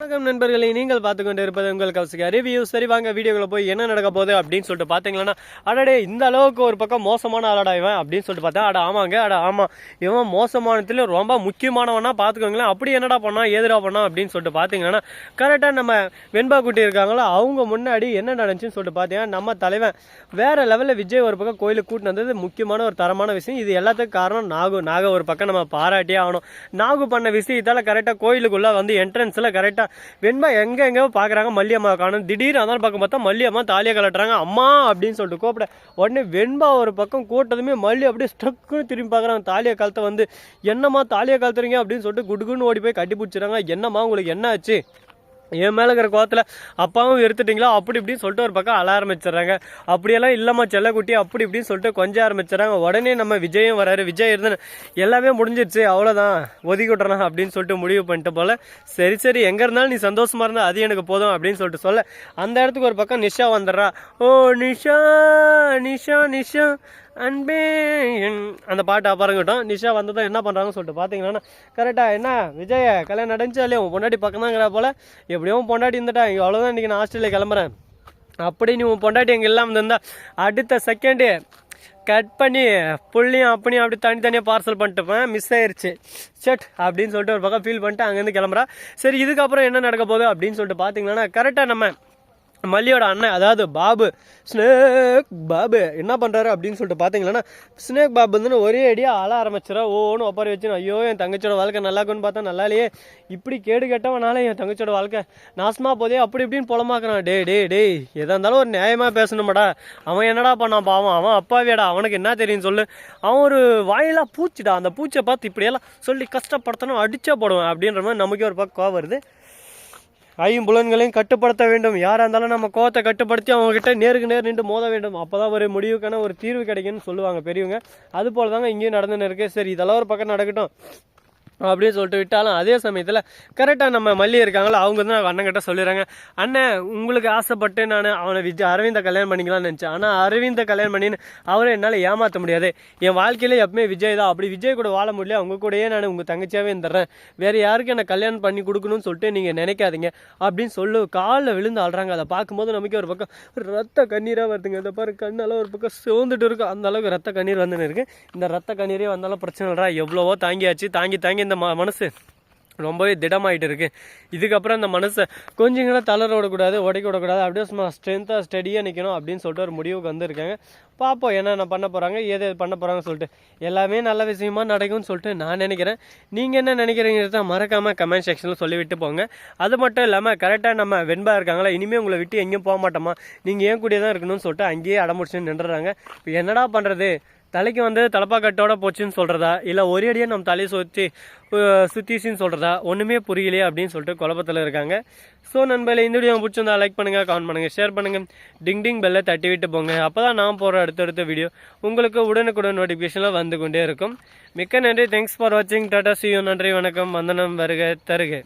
வணக்கம் நண்பர்களை நீங்கள் பார்த்து கொண்டு இருப்பது உங்கள் கௌசிகா ரிவ்யூ. சரி வாங்க வீடியோக்குள்ள போய் என்ன நடக்க போகுது அப்படின்னு சொல்லிட்டு பார்த்தீங்களன்னா அடடே இந்த அளவுக்கு ஒரு பக்கம் மோசமான ஆளாடா இவன் அப்படின்னு சொல்லிட்டு பார்த்தா அட ஆமாங்க அட ஆமாம் இவன் மோசமானத்துல ரொம்ப முக்கியமானவனா பார்த்துக்கோங்களேன். அப்படி என்னடா பண்ணா ஏதுடா பண்ணா அப்படின்னு சொல்லிட்டு பார்த்தீங்கன்னா கரெக்டாக நம்ம வெண்பா குட்டி இருக்காங்களோ அவங்க முன்னாடி என்ன நடந்துச்சுன்னு சொல்லிட்டு பார்த்தீங்கன்னா நம்ம தலைவன் வேற லெவலில் விஜய் ஒரு பக்கம் கோயிலுக்கு கூட்டின்னு வந்தது முக்கியமான ஒரு தரமான விஷயம். இது எல்லாத்துக்கும் காரணம் நாகு. நாக ஒரு பக்கம் நம்ம பாராட்டியே ஆகணும். நாகு பண்ண விஷயத்தால் கரெக்டாக கோயிலுக்குள்ளே வந்து என்ட்ரன்ஸில் கரெக்டாக வெண்பா எங்க எங்க பார்க்குறாங்க மல்லியம்மா காணும். திடீர்னு அதான் பக்கம் பார்த்தா மல்லியம்மா தாலியை கலட்டுறாங்க அம்மா அப்படின்னு சொல்லிட்டு கூப்பிட உடனே வெண்பா ஒரு பக்கம் கூட்டதுமே மல்லி அப்படியே ஸ்டக்குன்னு திரும்பி பார்க்குறாங்க தாலியை காலத்தை வந்து என்னம்மா தாலியை கலத்துறீங்க அப்படின்னு சொல்லிட்டு குடுகுன்னு ஓடி போய் கட்டி பிடிச்சிறாங்க. என்னம்மா உங்களுக்கு என்ன ஆச்சு? என் மேலே இருக்கிற கோத்தில் அப்பாவும் எடுத்துட்டீங்களா அப்படி இப்படின்னு சொல்லிட்டு ஒரு பக்கம் அழ ஆரம்பிச்சிடுறாங்க. அப்படியெல்லாம் இல்லைம்மா செல்லக்குட்டி அப்படி இப்படின்னு சொல்லிட்டு கொஞ்சம் ஆரம்பிச்சிடறாங்க. உடனே நம்ம விஜயும் வராரு. விஜய் இருந்து எல்லாமே முடிஞ்சிருச்சு அவ்வளோதான் ஒதுக்கி விட்றலாம் அப்படின்னு சொல்லிட்டு முடிவு பண்ணிட்டு போல சரி சரி எங்கே இருந்தாலும் நீ சந்தோஷமாக இருந்தா அது எனக்கு போதும் அப்படின்னு சொல்லிட்டு சொல்ல அந்த இடத்துக்கு ஒரு பக்கம் நிஷா வந்துடுறா. ஓ நிஷா நிஷா நிஷா அன்பே என் அந்த பாட்டு அப்புறங்கிட்டோம் நிஷா வந்ததும் என்ன பண்ணுறாங்கன்னு சொல்லிட்டு பார்த்தீங்கன்னா கரெக்டாக என்ன விஜய கல்யாணம் நடந்துச்சாலே உன் பொண்டாட்டி பக்கம் போல். எப்படியும் எப்படியோ பொண்டாட்டி இருந்துட்டா இங்கே அவ்வளோதான் இன்றைக்கி நான் ஆஸ்திரேலியா கிளம்புறேன். அப்படி நீ உன் பொண்டாட்டி எங்கே இல்லாமல் இருந்தா அடுத்த செகண்டு கட் பண்ணி புள்ளியும் அப்படியும் அப்படி தனித்தனியாக பார்சல் பண்ணிட்டுப்பேன் மிஸ் ஆயிடுச்சு செட் அப்படின்னு சொல்லிட்டு ஒரு பக்கம் ஃபீல் பண்ணிட்டு அங்கேருந்து கிளம்புறா. சரி இதுக்கப்புறம் என்ன நடக்க போகுது அப்படின்னு சொல்லிட்டு பார்த்தீங்கன்னா கரெக்டாக நம்ம மல்லியோட அண்ணன் அதாவது பாபு ஸ்னேக் பாபு என்ன பண்ணுறாரு அப்படின்னு சொல்லிட்டு பார்த்தீங்கன்னா ஸ்னேக் பாபு வந்து ஒரே அடியாக ஆள ஆரம்பிச்சிடா ஓன்னு ஒப்பாரி வச்சு ஐயோ என் தங்கச்சியோட வாழ்க்கை நல்லா இருக்குன்னு பார்த்தா நல்லா இல்லையே. இப்படி கேடு கெட்டவனால என் தங்கச்சியோட வாழ்க்கை நாசமாக போதே அப்படி இப்படின்னு புலமாக்குறான். டே டே டேய் எதாக இருந்தாலும் ஒரு நியாயமாக பேசணுமாடா. அவன் என்னடா பண்ணான் பாவம்? அவன் அப்பாவியாடா. அவனுக்கு என்ன தெரியும் சொல்லு. அவன் ஒரு வாயிலாக பூச்சிடா. அந்த பூச்சை பார்த்து இப்படியெல்லாம் சொல்லி கஷ்டப்படுத்தணும் அடிச்சே போடுவேன் அப்படின்ற மாதிரி நமக்கே ஒரு பக்கம் கோவம் வருது. ஐம்புலன்களையும் கட்டுப்படுத்த வேண்டும். யாராக இருந்தாலும் நம்ம கோவத்தை கட்டுப்படுத்தி அவங்ககிட்ட நேருக்கு நேர் நின்று மோத வேண்டும். அப்போ தான் ஒரு முடிவுக்கான ஒரு தீர்வு கிடைக்கும்னு சொல்லுவாங்க பெரியவங்க. அது போல தாங்க இங்கேயும் நடந்துன்னு இருக்கு. சரி இதெல்லாம் ஒரு பக்கம் நடக்கட்டும். அப்படின்னு சொல்லிட்டு விட்டாலும் அதே சமயத்தில் கரெக்டாக நம்ம மல்லி இருக்காங்களோ அவங்க வந்து அண்ணன் கிட்ட சொல்லிடுறாங்க. அண்ணன் உங்களுக்கு ஆசைப்பட்டு நான் அவனை விஜய் அரவிந்த கல்யாணம் பண்ணிக்கலாம்னு நினச்சேன். ஆனால் அரவிந்த கல்யாணம் பண்ணின்னு அவரை என்னால் ஏமாற்ற முடியாது. என் வாழ்க்கையில் எப்பவுமே விஜய் தான். அப்படி விஜய் கூட வாழ முடியல. அவங்க கூடயே நான் உங்கள் தங்கச்சியாகவே இருந்துடுறேன். வேறு யாருக்கும் என்னை கல்யாணம் பண்ணி கொடுக்கணும்னு சொல்லிட்டு நீங்கள் நினைக்காதீங்க. அப்படின்னு சொல்லு காலில் விழுந்து ஆடுறாங்க அதை பார்க்கும்போது நமக்கு ஒரு பக்கம் ரத்த கண்ணீராக வருதுங்க. இந்த பாரு கண்ணெல்லாம் ஒரு பக்கம் சிவந்துட்டு இருக்கும் அந்த அளவுக்கு ரத்த கண்ணீர் வந்துன்னு இருக்கு. இந்த ரத்த கண்ணீரே வந்தாலும் பிரச்சனை இல்லைடா. எவ்வளவோ தாங்கியாச்சு. தாங்கி தாங்கி இந்த ம மனசு ரொம்பவே திடமாயிட்டு இருக்கு இதுக்கப்புறம் அந்த மனசை கொஞ்சம் கூட தளர விடக்கூடாது உடைக்க விடக்கூடாது அப்படியே சும்மா ஸ்ட்ரென்த்தாக ஸ்டடியாக நிற்கணும் அப்படின்னு சொல்லிட்டு ஒரு முடிவுக்கு வந்திருக்காங்க. பார்ப்போம் என்னென்ன பண்ண போகிறாங்க ஏது பண்ண போகிறாங்கன்னு சொல்லிட்டு. எல்லாமே நல்ல விஷயமா நடக்கும்னு சொல்லிட்டு நான் நினைக்கிறேன். நீங்கள் என்ன நினைக்கிறீங்கிறத மறக்காமல் கமெண்ட் செக்ஷனில் சொல்லிவிட்டு போங்க. அது மட்டும் இல்லாமல் கரெக்டாக நம்ம வெண்பா இருக்காங்களா இனிமேல் உங்களை விட்டு எங்கேயும் போக மாட்டோமா? நீங்கள் ஏன் கூடிய தான் இருக்கணும்னு சொல்லிட்டு அங்கேயே அடமுடிச்சுன்னு நின்றுறாங்க இப்போ என்னடா பண்ணுறது தலைக்கு வந்து தலப்பாக்கட்டோட போச்சுன்னு சொல்கிறதா இல்லை ஒரே அடியாக நம்ம தலையை சுற்றி சுற்றிச்சின்னு சொல்கிறதா ஒன்றுமே புரியலையே அப்படின்னு சொல்லிட்டு குழப்பத்தில் இருக்காங்க. ஸோ நண்பர்களே இந்த வீடியோ பிடிச்சிருந்தா லைக் பண்ணுங்கள் கமெண்ட் பண்ணுங்கள் ஷேர் பண்ணுங்கள் டிங் டிங் பெல்லை தட்டி விட்டு போங்க. அப்போ தான் நான் போகிற அடுத்தடுத்த வீடியோ உங்களுக்கு உடனுக்குடன் நோட்டிஃபிகேஷனில் வந்து கொண்டே இருக்கும். மிக்க நன்றி. தேங்க்ஸ் ஃபார் வாட்சிங் டாடா சியூ நன்றி வணக்கம். வந்தனம் வருக தருக.